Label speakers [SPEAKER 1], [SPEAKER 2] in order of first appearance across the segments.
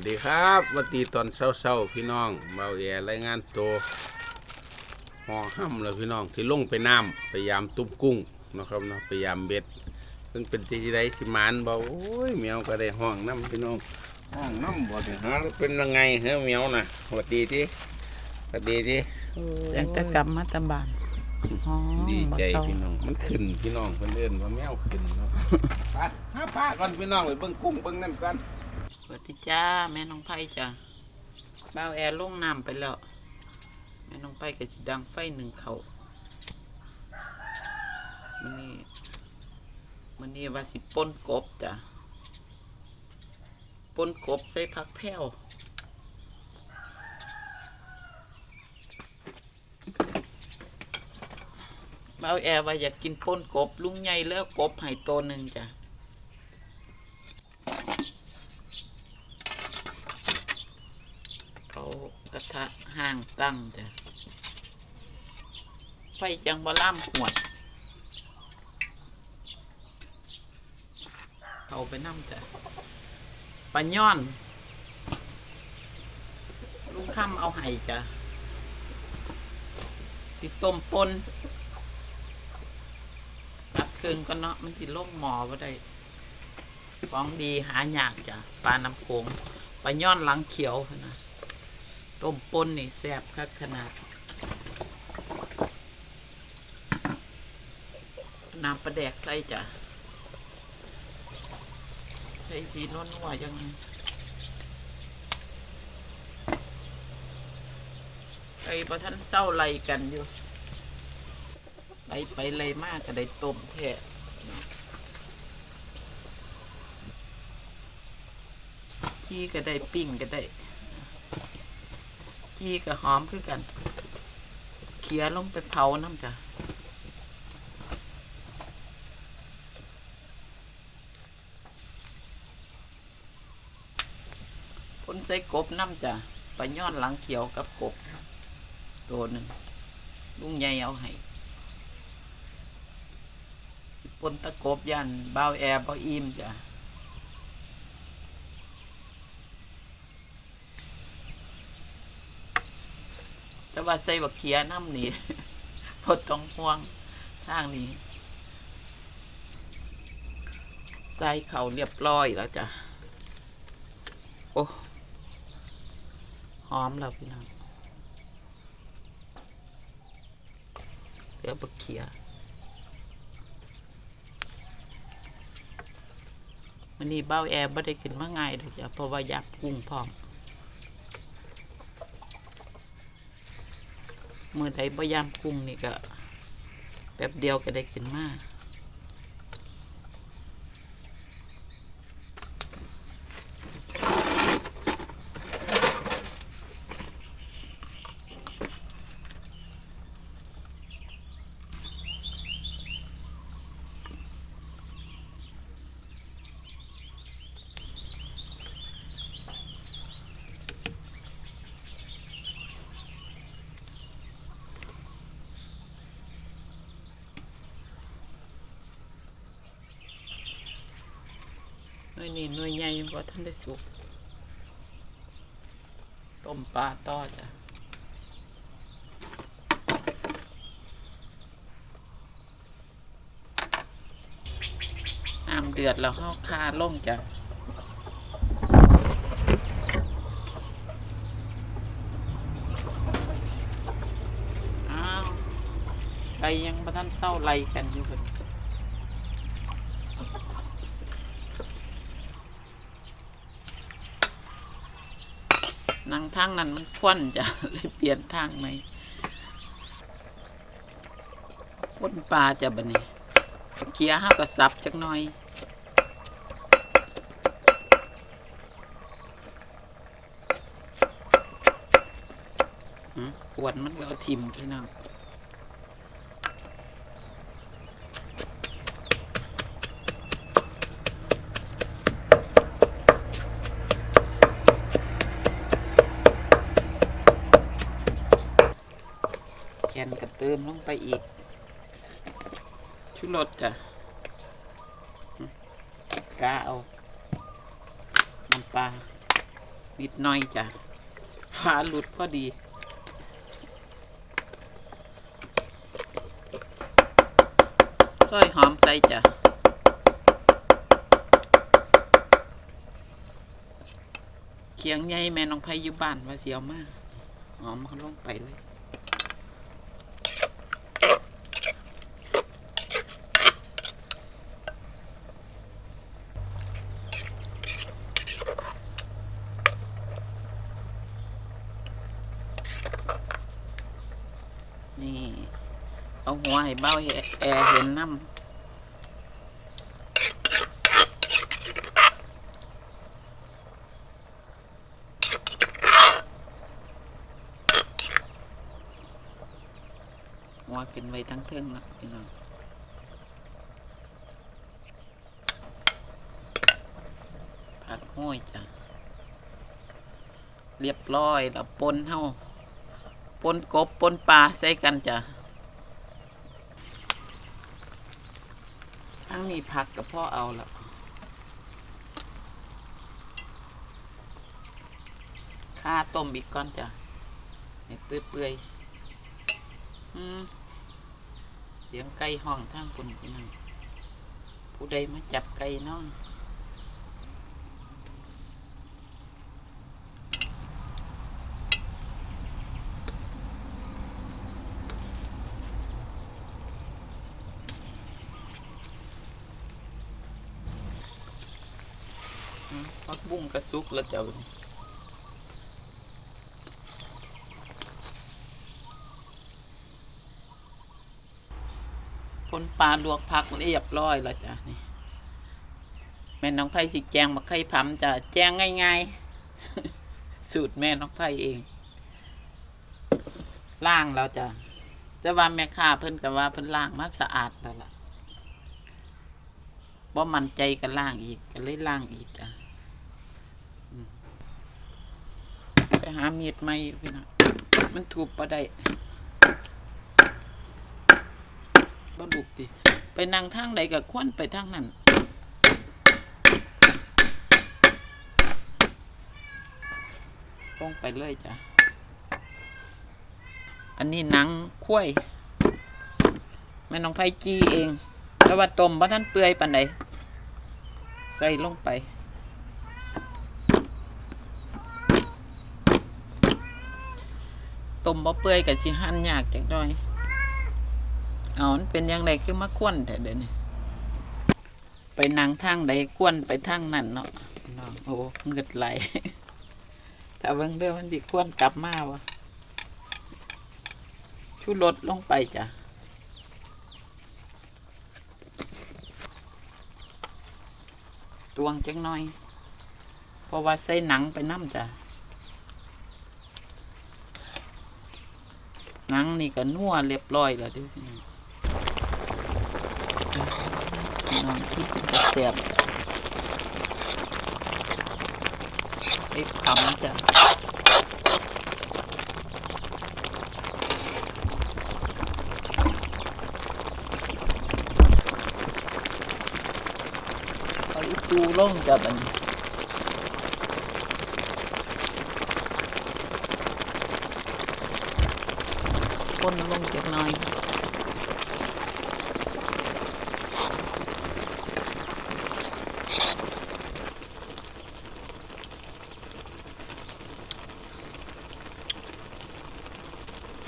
[SPEAKER 1] วัสดีครับวันตีตอนเช้าๆพี่น้องเบาแย่รายงานตัวห่อห้ำแล้วพี่น้องที่ลงไปน้ำพยายามตุ้มกุ้งนะครับเนาะพยายามเบ็ดเพิ่งเป็นที่ใดที่หมานเบาโอ้ยแมวก็ได้ห้องน้ำพี่น้องห้องน้ำบ่ได้หาแล้วเป็นยังไงเฮ้ยแมวน่ะสวัสดีที่สวัสดีที่
[SPEAKER 2] ยังจะกลับมาตำบานอ๋อ
[SPEAKER 1] ดีใจ
[SPEAKER 2] บ่เศร้า
[SPEAKER 1] พี่น้องมันขึ้นพี่น้องเพิ่นเอิ้นว่าแมวขึ้นเนาะไปหาป้าก่อนพี่น้องไปเบิ่งกุ้งเบิ่งนั่นกัน
[SPEAKER 2] ส วัสดีจ้า แม่น้องไผ่จ้าบ้าแอร์ลงน้ำไปแล้ว แม่น้องไผ่ก็สิดังไฟหนึ่งเขามันนี่มันนี่ว่าสิปนกบจ้ะปนกบใส่ผักแพ้วบ้าแอร์ว่าอยากกินปนกบลุงใหญ่เลิกกบให้ตัวหนึ่งจ้ะ เอากระทะห่าง ตั้งจ้ะไฟจังบล่ำหวดเอาไปน้ำจ้ะปลาย่อน ลุงค่ำเอาไห้จ้ะ สิต้มปนตัดเครื่องก็เนาะมันสิโลงหมอว่าได้ของดีหายากจ้ะปลาน้ำโขงปลาย่อนหลังเขียวนะ ต้มปนนี่แซ่บคักขนาด น้ำปลาแดกใส่จ้ะ ใส่สีนวลนัวๆยังไงไอ้ประท่านเศร้าไล่กันอยู่ไล่ไปไล่มากก็ได้ต้มแท้ขี้ก็ได้ปิ้งก็ได้ กี้กับหอมคือกันเคี่ยลงไปเผาน้ำจ้ะพ่นใส่กบน้ำจ้ะไปย้อนหลังเขียวกับกบตัวหนึ่งลุงใหญ่เอาให้ปนตะกบยันเบาแอร์เบาอิ่มจ้ะ ว่าใส่บักเขียน้ำนี่พอต้องห่วงทางนี้ ใส่เข่าเรียบร้อยแล้วจ้ะ โอ้หอมแล้วพี่น้องเดี๋ยวบักเขียวันนี้เบ้าแอร์ไม่ได้ขึ้นมาง่ายเลยจ้ะเพราะว่ายับกุ้งพร้อม มือใดบ่ยามกุ้งนี่ก็แป๊บเดียวก็ได้กินมาก วยนี้หน่วยใหญ่บ่ท่านได้สุกต้มปลาต่อจ้ะน้ำเดือดแล้วเฮาคาล่งจ้ะอ้าไก่ยังบ่ทันเศร้าไล่กันอยู่เพิ่น ทางนั้นมันควนจ้ะเลยเปลี่ยนทางไหมพ่นปลาจ้ะบันนี้เคี้ยห้าก็สับจักหน่อยอืมขวดมันก็เอาทิมพี่น้องแกนกระเติมลงไปอีก ชุรสจ้ะอืมกาเอา น้ำปลา นิดหน่อยจ้ะฟ้าหลุดพอดี ซอยหอมใส่จ้ะเคียงใหญ่แม่น้องไผอยู่บ้านว่าเสียวมากหอมเขาลงไปเลย นี่ เอา หัวให้เบ้าให้แอร์เห็นน้ำหัวขึ้นไว้ทั้งเทิงนะพี่น้องผักห้อยจ้ะเรียบร้อยแล้วปนเฮาปนกบปนปลาใส่กันจ้ะ ทั้งมีผักกับพ่อเอาแล้วข้าต้มอีกก้อนจ้ะให้เปื่อยๆอืมเสียงไก่ห้องทางคุณพี่น้องผู้ใดมาจับไก่เนาะอืมผั ก็ซุกแล้วจ้านี่คนปลาลวกผักเรียบร้อยแล้วจ้ะนี่แม่น้องไผ่สิแจงมาไข่พำจ้ะแจงง่ายๆ สูตรแม่น้องไผ่เองล่างแล้วจ้ะแต่ว่าแม่ค้าเพิ่นก็ว่าเพิ่นล่างมาสะอาดแล้วล่ะบ่มั่นใจก็ล่างอีกก็เลยล่างอีกจ้ะอืมไป หาเมีดใหม่พี่น้องมันถูกบ่ได้บ่ลูกติไปนั่งทางใดก็ควรไปทางนั้นลงไปเลยจ้ะ อันนี้หนังข้วยแม่น้องไผ่จีเอง แต่ว่าต้มบ่ท่านเปื่อยปานใดใส่ลงไป ต้มบ่เปื่อยกับสิหั่นยากจักหน่อยเอามันเป็นยังไงคือมาควนแต่เดี๋ยวนี้ไปนั่งทางใดควนไปทางนั้นเนาะน้องโอ้เงืดไหลถ้าเบิ่งเด้อมันสิควรกลับมาวะชูรสลงไปจ้ะตวงจังน่อย เพราะว่าใส่หนังไปน้ำจ้ะ หนังนี่ก็นัวเรียบร้อยแล้วเด้วยพี่น้องพี่น้องที่เป็นตะแสบไอ้คำจ้ะเอาอีตูล่องจ้ะบัดนคน ลงจักหน่อย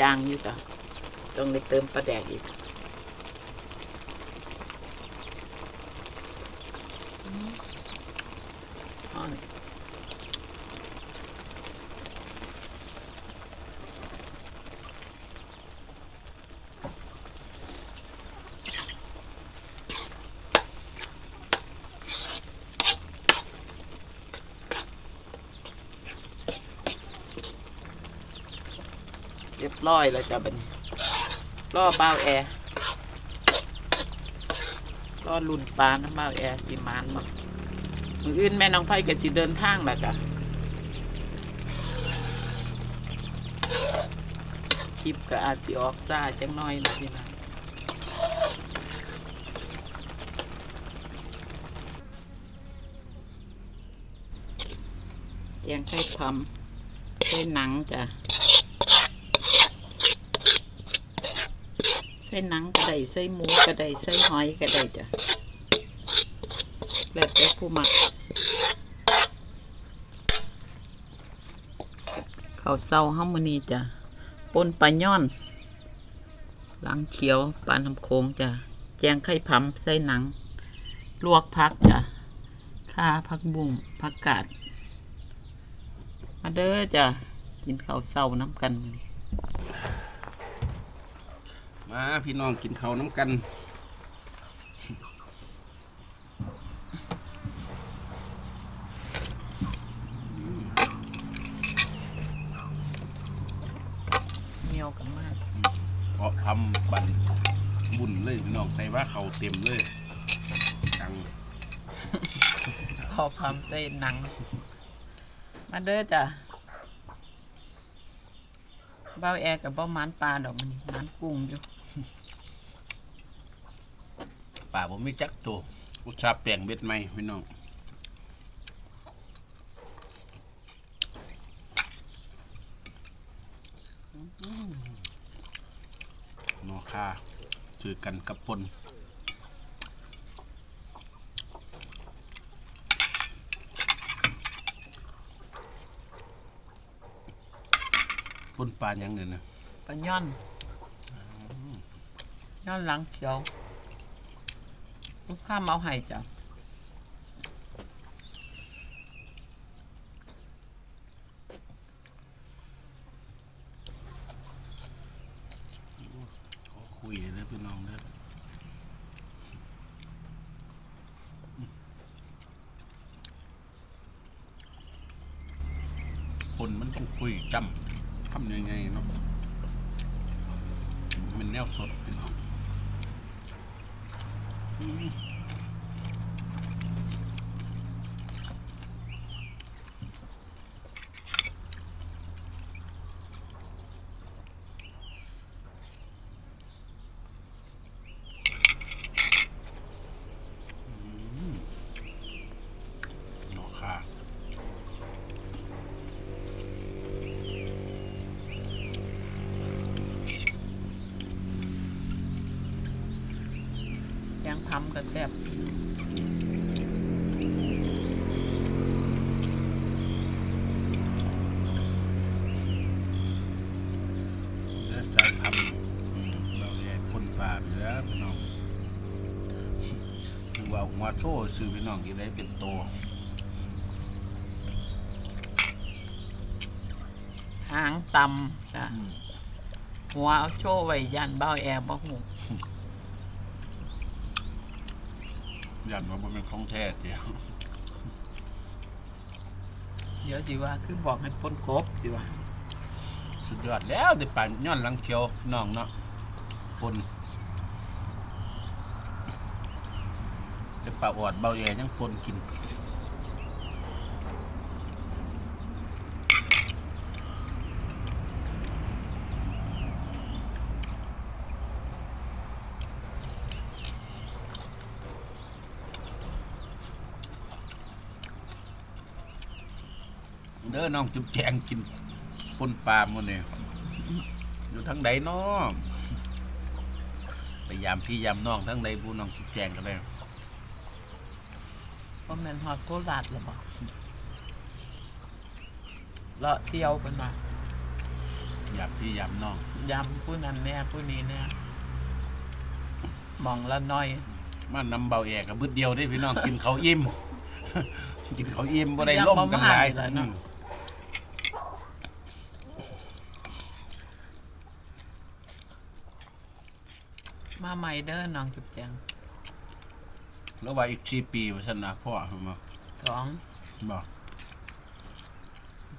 [SPEAKER 2] จางอยู่จ้ะต้องได้เติมปลาแดกอีก ร้อยแล้วจ้ะบัดนี้รอเบ้าแอร์รอลุ่นปลาน้ำเบ้าแอร์สีมานบ่มืออื่นแม่น้องไผ่ก็สิเดินทางแล้วจ้ะคลิปก็อาจสิออกซ่าจังน้อยนะพี่น้องแจกงไข่พำใส่หนังจ้ะ ใส่หนังก็ได้ใส่หมูก็ได้ใส่หอยก็ได้จ้ะแล้วแต่ผู้มักข้าวเศร้าห้ามือนี้จ้ะปนปลาย่อนหลังเขียวปลาน้ำโขงจ้ะแกงไข่พำใส่หนัง ลวกพักจ้ะข้าพักบุ้งพักกาดมาเด้อจ้ะกินข้าวเศร้าน้ำกันมือนี้
[SPEAKER 1] มาพี่น้องกินข้าวน้ำกัน
[SPEAKER 2] เหนียวกันมาก
[SPEAKER 1] เพราะทำบันบุญเลยพี่น้องใส่ว่าเขาเต็มเลยจัง
[SPEAKER 2] พอพร้อมใส่หนัง มาเด้อจ้ะเบ้าแอร์กับเบ้ามันปลาดอกมันนี่มันกุ้งอยู่
[SPEAKER 1] ป่าผมไม่จักตัวอุตสาห์แปลงเบ็ดใหมพี่น้องนอค่าถือกันกับปนปนปลาอย่างเดียวนะ
[SPEAKER 2] ปลาย่อน ย่อนหลังเขียว ลูกค้ามาเอาให้จ้ะ
[SPEAKER 1] ขอคุยเลยพี่น้องเด้คนมันต้องคุยจำทำยังไงเนาะมันแนวสดพี่น้อง อื โซ่ซื้อพี่น้องที่ได้เป็นโต
[SPEAKER 2] หางตำจ้ะ
[SPEAKER 1] อืม
[SPEAKER 2] หัวเอาโชว์ไว้ยันเบ้าแอร์บ่หู
[SPEAKER 1] ยันว่ามันเป็นของแท้เดียว
[SPEAKER 2] เดี๋ยวสิว่าคือบอกให้ปนกบสิว่า
[SPEAKER 1] สุดยอดแล้วได้ป่านย้อนหลังเขียวพี่น้องเนาะปน แต่ปลาออดเบาแย่ยังปนกินเด้อน้องจุ๊บแจงกินปนปลาหมดเนี่ยอยู่ทั้งใดเนาะพยายามพี่ยามน้องทั้งใดบูน้องจุ๊บแจงกันเลย
[SPEAKER 2] แม่นฮอดโคราชหรอบ่เลาะเที่ยวกันมายา
[SPEAKER 1] มพี่ยามน้อง
[SPEAKER 2] ยำผู้นั้นแน่ผู้นี้แน่หมองละน้อย
[SPEAKER 1] มานำเบาแอกับบึดเดียวได้พี่น้อง กินเขาวอิ่ม กินเขาวอิ่มบ่ได้
[SPEAKER 2] ยัง
[SPEAKER 1] ล่ม
[SPEAKER 2] บ่
[SPEAKER 1] กัน
[SPEAKER 2] มา
[SPEAKER 1] หลาย
[SPEAKER 2] เลยเนาะ
[SPEAKER 1] อืม
[SPEAKER 2] มาใหม่เด้อน้องจุบแจง
[SPEAKER 1] แล้วว่าอีกสี่ปีว่าฉันนะพ่อมา
[SPEAKER 2] สอง
[SPEAKER 1] บอก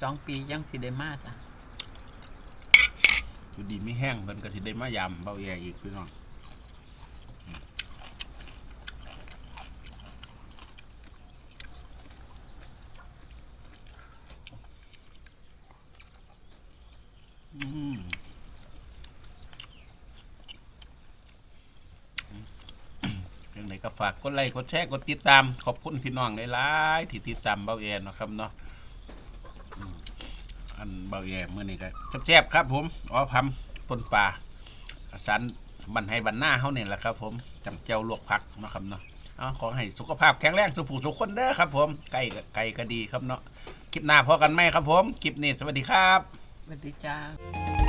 [SPEAKER 2] สองปียังสิได้มาจ้ะ
[SPEAKER 1] อยู่ดีไม่แห้งเพิ่นก็สิได้มายามเบาแออีกพี่น้องอืม ยังไง ก็ฝากกดไลค์กดแชร์กดติดตาม ขอบคุณพี่น้องหลายๆที่ติดตามเบาแอนนะครับเนาะอันเบาแย่เมื่อนี้ก็แซ่บๆครับ ผมอ๋อพัมต้นปลาสันบันให้บันหน้าเขาเนี่ยแหละครับ ผมจำเจ้าลวกผักนะครับเนาะเอาขอให้สุขภาพแข็งแรงสุขผู้สุขคนเด้อครับ ผมไก่ไก่ก็ดีครับเนาะคลิปหน้าพอกันไหมครับ ผมคลิปนี้สวัสดีครับ
[SPEAKER 2] สวัสดีจ้า